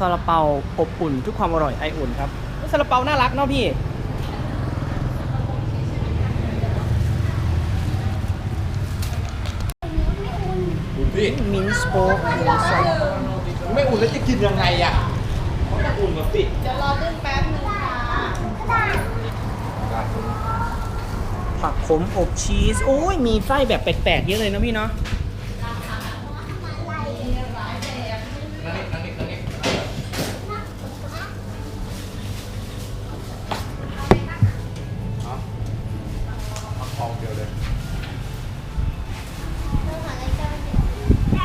ซาลาเปาอบอุ่นทุกความอร่อยไออุ่นครับซาลาเปาน่ารักเนาะพี่อุ่นพี่มินสโป๊กไม่อุ่นแล้วจะกินยังไงอะต้องอุ่นกับพี่เดี๋ยวรอตึ้งแป๊บนึงค่ะผักขมอบชีส โอ้ย มีไส้แบบแปลกๆเยอะเลยนะพี่เนาะ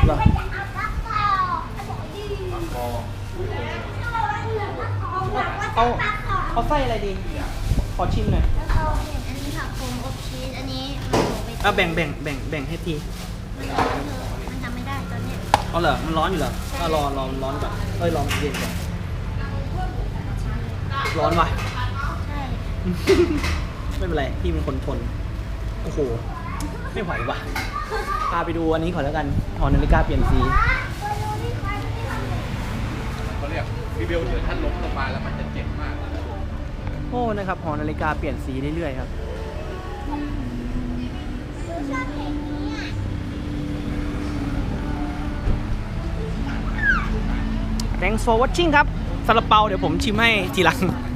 หรอพอเอาเอาไส้อะไรดี ขอชิมหน่อยแล้วก็อันนี้ผักโขมอบชีสอันนี้มันโขมไปเอาแบ่งแบ่งแบ่งแบ่งให้ทีมันทำไม่ได้ตอนเนี้ยเอาเหรอ มันร้อนอยู่เหรอก็รอรอมันร้อนก่อนเอ้ยรอมันเย็นก่อนร้อนว่ะ ใช่ ไม่เป็นไร พี่เป็นคนทน โอ้โห ไม่ไหวว่ะพาไปดูอันนี้ก่อนแล้วกันหอนาฬิกาเปลี่ยนสีเขาเรียกพี่เบลเดี๋ยวท่านล้มลงมาแล้วมันจะเจ็บมากโอ้นะครับหอนาฬิกาเปลี่ยนสีเรื่อยๆครับ Thanks for watching ครับซาลาเปาเดี๋ยวผมชิมให้ทีหลัง